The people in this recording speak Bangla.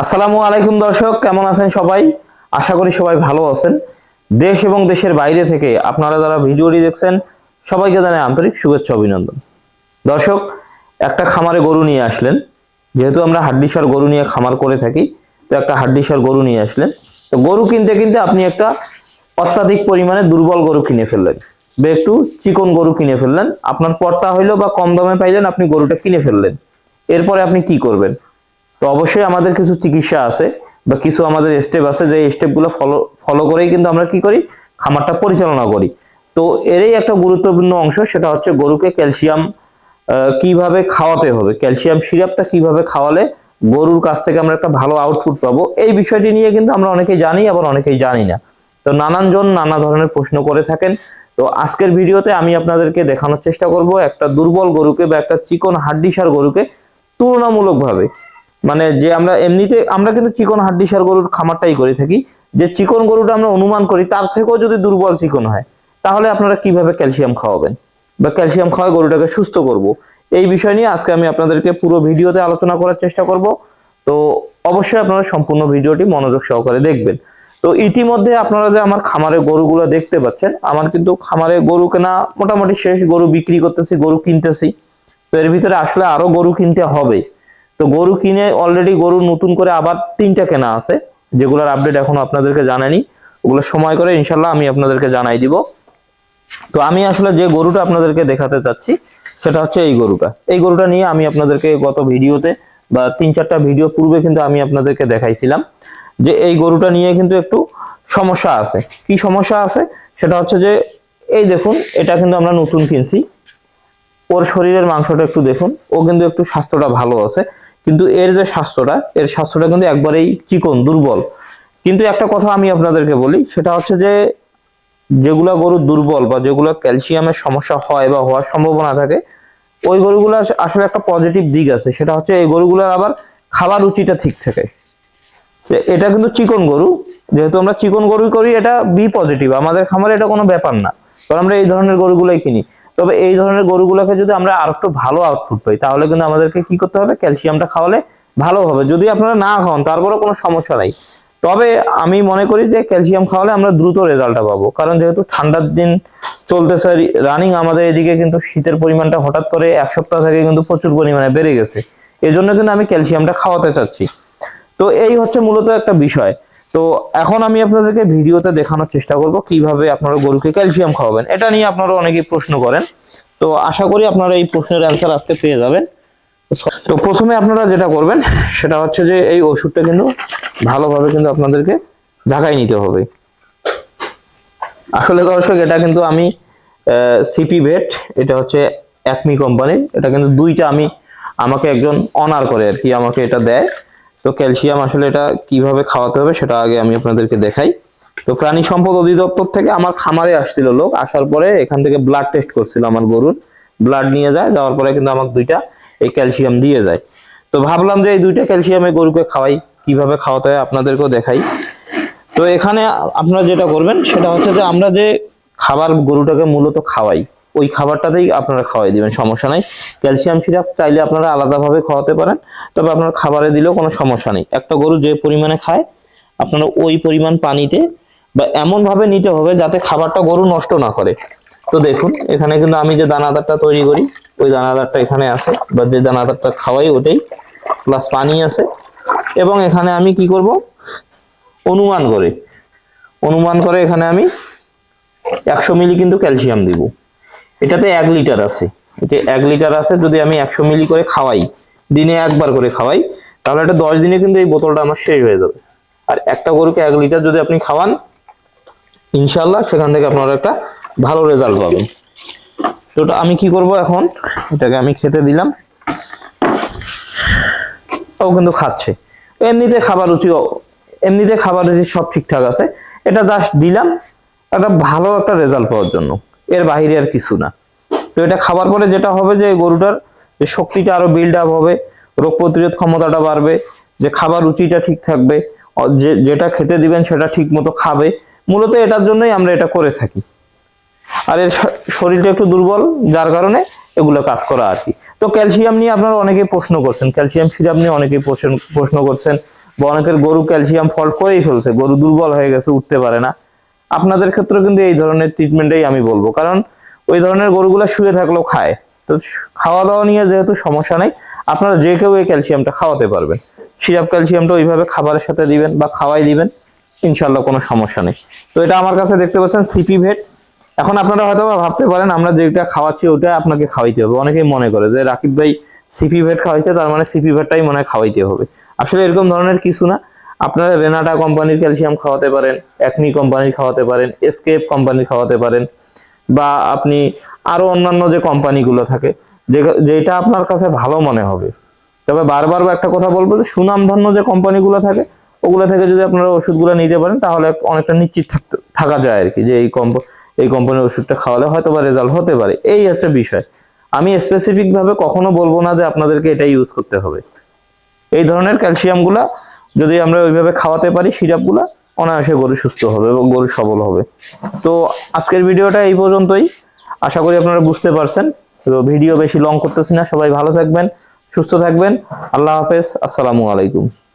আসসালামু আলাইকুম দর্শক, কেমন আছেন সবাই? আশা করি সবাই ভালো আছেন। দেশ এবং দেশের বাইরে থেকে আপনারা যারা ভিডিওটি দেখছেন, সবাইকে জানাই আন্তরিক শুভেচ্ছা অভিনন্দন। দর্শক, একটা খামারে গরু নিয়ে আসলেন। যেহেতু আমরা হাড্ডিসার গরু নিয়ে খামার করে থাকি, তো একটা হাড্ডিসার গরু নিয়ে আসলেন। তো গরু কিনতে কিনতে আপনি একটা অত্যাধিক পরিমাণে দুর্বল গরু কিনে ফেললেন বা একটু চিকন গরু কিনে ফেললেন। আপনার পর্তা হইল বা কম দামে পাইলেন, আপনি গরুটা কিনে ফেললেন। এরপরে আপনি কি করবেন? তো অবশ্যই আমাদের কিছু চিকিৎসা আছে বা কিছু আমাদের স্টেপ আছে যে স্টেপগুলো ফলো ফলো করেই কিন্তু আমরা কি করি? খামারটা পরিচালনা করি। তো এরই একটা গুরুত্বপূর্ণ অংশ সেটা হচ্ছে গরুকে ক্যালসিয়াম কীভাবে খাওয়াতে হবে? ক্যালসিয়াম সিরাপটা কীভাবে খাওয়ালে গরুর কাছ থেকে আমরা একটা ভালো আউটপুট পাবো? এই বিষয়টি নিয়ে কিন্তু আমরা অনেকেই জানি, আবার অনেকেই জানি না। তো নানান জন নানা ধরনের প্রশ্ন করে থাকেন। তো আজকের ভিডিওতে আমি আপনাদেরকে দেখানোর চেষ্টা করব একটা দুর্বল গরুকে বা একটা চিকন হাড্ডিসার গরুকে তুলনামূলকভাবে মানে যে আমরা এমনিতে, আমরা কিন্তু চিকন হাড্ডিসার গরুর খামারটাই করে থাকি। যে চিকন গরুটা আমরা অনুমান করি, তার থেকেও যদি দুর্বল চিকন হয়, তাহলে আপনারা কীভাবে ক্যালসিয়াম খাওয়াবেন? বা ক্যালসিয়াম খাওয়ায় গরুটাকে সুস্থ করব? এই বিষয় নিয়ে আজকে আমি আপনাদেরকে পুরো ভিডিওতে আলোচনা করার চেষ্টা করব। তো অবশ্যই আপনারা সম্পূর্ণ ভিডিওটি মনোযোগ সহকারে দেখবেন। তো ইতিমধ্যে আপনারা যে আমার খামারে গরুগুলো দেখতে পাচ্ছেন, আমার কিন্তু খামারে গরু কেনা মোটামুটি শেষ, গরু বিক্রি করতেছি, গরু কিনতেছি। তো এর ভিতরে আসলে আরও গরু কিনতে হবে। তো গরু কিনে অলরেডি গরু নতুন করে আবার তিনটা কেনা আছে, যেগুলোর আপডেট এখনও আপনাদেরকে জানানি ওগুলো সময় করে ইনশাল্লাহ আমি আপনাদেরকে জানাই দিব। তো আমি আসলে যে গরুটা আপনাদেরকে দেখাতে চাচ্ছি, সেটা হচ্ছে এই গরুটা। এই গরুটা নিয়ে আমি আপনাদেরকে গত ভিডিওতে বা তিন চারটা ভিডিও পূর্বে কিন্তু আমি আপনাদেরকে দেখাইছিলাম যে এই গরুটা নিয়ে কিন্তু একটু সমস্যা আছে। কি সমস্যা আছে? সেটা হচ্ছে যে, এই দেখুন, এটা কিন্তু আমরা নতুন কিনছি। ওর শরীরের মাংসটা একটু দেখুন, ও কিন্তু একটু স্বাস্থ্যটা ভালো আছে, কিন্তু এর যে স্বাস্থ্যটা, এর স্বাস্থ্যটা কিন্তু একবারেই চিকন, দুর্বল। কিন্তু একটা কথা আমি আপনাদেরকে বলি, সেটা হচ্ছে যে যেগুলা গরু দুর্বল বা যেগুলো ক্যালসিয়ামের সমস্যা হয় বা হওয়ার সম্ভাবনা থাকে, ওই গরুগুলো আসলে একটা পজিটিভ দিক আছে, সেটা হচ্ছে এই গরুগুলোর আবার খাবার রুচিটা ঠিক থাকে। এটা কিন্তু চিকন গরু, যেহেতু আমরা চিকন গরুই করি, এটা বি পজিটিভ আমাদের খামারে এটা কোনো ব্যাপার না। কারণ আমরা এই ধরনের গরুগুলোই কিনি। তবে এই ধরনের গরুগুলোকে যদি আমরা আর একটু ভালো আউটপুট পাই, তাহলে কিন্তু আমাদেরকে কি করতে হবে? ক্যালসিয়ামটা খাওয়ালে ভালো হবে। যদি আপনারা না খাওয়ান তারপরে কোনো সমস্যা নাই। তবে আমি মনে করি যে ক্যালসিয়াম খাওয়ালে আমরা দ্রুত রেজাল্টটা পাবো। কারণ যেহেতু ঠান্ডার দিন চলতেছে রানিং আমাদের এদিকে কিন্তু শীতের পরিমাণটা হঠাৎ করে এক সপ্তাহ থেকে কিন্তু প্রচুর পরিমাণে বেড়ে গেছে। এই জন্য কিন্তু আমি ক্যালসিয়ামটা খাওয়াতে চাচ্ছি। তো এই হচ্ছে মূলত একটা বিষয়। তো এখন আমি আপনাদেরকে ভিডিওতে দেখানোর চেষ্টা করব কীভাবে আপনারা গরুকে ক্যালসিয়াম খাওয়াবেন। এটা নিয়ে আপনারা অনেকেই প্রশ্ন করেন। তো আশা করি আপনারা এই প্রশ্নের অ্যান্সার আজকে পেয়ে যাবেন। তো প্রথমে আপনারা যেটা করবেন, সেটা হচ্ছে যে এই ওষুধটা কিন্তু ভালোভাবে কিন্তু আপনাদেরকে ঢাকায় নিতে হবে। আসলে দর্শক, এটা কিন্তু আমি সিপি ভেট এটা হচ্ছে একমি কোম্পানির এটা কিন্তু দুইটা আমি, আমাকে একজন অনার করে আর কি, আমাকে এটা দেয়। তো ক্যালসিয়াম আসলে এটা কীভাবে খাওয়াতে হবে সেটা আগে আমি আপনাদেরকে দেখাই। তো প্রাণী সম্পদ অধিদপ্তর থেকে আমার খামারে আসছিল লোক, আসার পরে এখান থেকে ব্লাড টেস্ট করছিল আমার গরুর। ব্লাড নিয়ে যায়, যাওয়ার পরে কিন্তু আমাকে দুইটা এই ক্যালসিয়াম দিয়ে যায়। তো ভাবলাম যে এই দুইটা ক্যালসিয়ামে গরুকে খাওয়াই, কীভাবে খাওয়াতে হয় আপনাদেরকেও দেখাই। তো এখানে আপনারা যেটা করবেন সেটা হচ্ছে যে আমরা যে খাবার গরুটাকে মূলত খাওয়াই ওই খাবারটাতেই আপনারা খাওয়াই দিবেন, সমস্যা নাই। ক্যালসিয়াম সিরাপ চাইলে আপনারা আলাদাভাবে খাওয়াতে পারেন, তবে আপনার খাবারে দিলেও কোনো সমস্যা নেই। একটা গরু যে পরিমাণে খায়, আপনারা ওই পরিমাণ পানিতে বা এমনভাবে নিতে হবে যাতে খাবারটা গরু নষ্ট না করে। তো দেখুন, এখানে কিন্তু আমি যে দানাদারটা তৈরি করি, ওই দানাদারটা এখানে আছে, বা যে দানাদারটা খাওয়াই ওটাই প্লাস পানি আছে। এবং এখানে আমি কি করব? অনুমান করে। অনুমান করে এখানে আমি একশো মিলি কিন্তু ক্যালসিয়াম দিব। এটাতে এক লিটার আছে। এটা এক লিটার আছে যদি আমি একশো মিলি করে খাওয়াই, দিনে একবার করে খাওয়াই, তাহলে এটা দশ দিনে কিন্তু এই বোতলটা আমার শেষ হয়ে যাবে। আর একটা গরুকে এক লিটার যদি আপনি খাওয়ান ইনশাল্লাহ সেখান থেকে আপনারা একটা ভালো রেজাল্ট পাবেন। তো আমি কি করব এখন? এটাকে আমি খেতে দিলাম। ও কিন্তু খাচ্ছে। এমনিতে খাবার রুচি এমনিতে খাবার রুচি সব ঠিকঠাক আছে। এটা জাস্ট দিলাম। একটা ভালো একটা রেজাল্ট পাওয়ার জন্য। এর বাইরে আর কিছু না। তো এটা খাবার পরে যেটা হবে যে গরুটার যে শক্তিটা আরও বিল্ড আপ হবে, রোগ প্রতিরোধ ক্ষমতাটা বাড়বে, যে খাবার রুচিটা ঠিক থাকবে যে, যেটা খেতে দিবেন সেটা ঠিক মতো খাবে। মূলত এটার জন্যই আমরা এটা করে থাকি। আর এর শরীরটা একটু দুর্বল, যার কারণে এগুলো কাজ করা আর কি। তো ক্যালসিয়াম নিয়ে আপনারা অনেকেই প্রশ্ন করছেন। ক্যালসিয়াম সিরাপ নিয়ে অনেকেই প্রশ্ন করছেন, বা অনেকের গরু ক্যালসিয়াম ফল্ট করেই ফেলছে, গরু দুর্বল হয়ে গেছে, উঠতে পারে না। আপনাদের ক্ষেত্রে কিন্তু এই ধরনের ট্রিটমেন্টই আমি বলব। কারণ ওই ধরনের গরুগুলো শুয়ে থাকলেও খায়। তো খাওয়া দাওয়া নিয়ে যেহেতু সমস্যা নেই, আপনারা যে কেউ এই ক্যালসিয়ামটা খাওয়াতে পারবেন। সিরাপ ক্যালসিয়ামটা ওইভাবে খাবারের সাথে দিবেন বা খাওয়াই দিবেন ইনশাল্লাহ কোনো সমস্যা নেই। তো এটা আমার কাছে দেখতে পাচ্ছেন সিপি ভেট এখন আপনারা হয়তো ভাবতে পারেন, আমরা যেটা খাওয়াচ্ছি ওটা আপনাকে খাওয়াইতে হবে। অনেকেই মনে করে যে, রাকিব ভাই সিপি ভেট খাওয়াইছে, তার মানে সিপি ভেটটাই মনে হয় খাওয়াইতে হবে। আসলে এরকম ধরনের কিছু না। আপনারা রেনাটা কোম্পানির ক্যালসিয়াম খাওয়াতে পারেন, একনি কোম্পানির খাওয়াতে পারেন এসকেপ কোম্পানির খাওয়াতে পারেন, বা আপনি আরও অন্যান্য যে কোম্পানিগুলো থাকে যেটা আপনার কাছে ভালো মনে হবে। তবে বারবার একটা কথা বলব যে, সুনামধন্য যে কোম্পানিগুলো থাকে, ওগুলো থেকে যদি আপনারা ওষুধগুলো নিতে পারেন, তাহলে অনেকটা নিশ্চিত থাকা যায় আর কি যে এই কম্প, এই কোম্পানির ওষুধটা খাওয়ালে হয়তো বা রেজাল্ট হতে পারে। এই একটা বিষয়। আমি স্পেসিফিক ভাবে কখনো বলব না যে আপনাদেরকে এটা ইউজ করতে হবে। এই ধরনের ক্যালসিয়ামগুলা যদি আমরা ওইভাবে খাওয়াতে পারি সিরাপগুলা, অনায়াসে গরু সুস্থ হবে এবং গরু সবল হবে। তো আজকের ভিডিওটা এই পর্যন্তই। আশা করি আপনারা বুঝতে পারছেন। তো ভিডিও বেশি লং করতেছি না। সবাই ভালো থাকবেন, সুস্থ থাকবেন। আল্লাহ হাফেজ। আসসালামু আলাইকুম।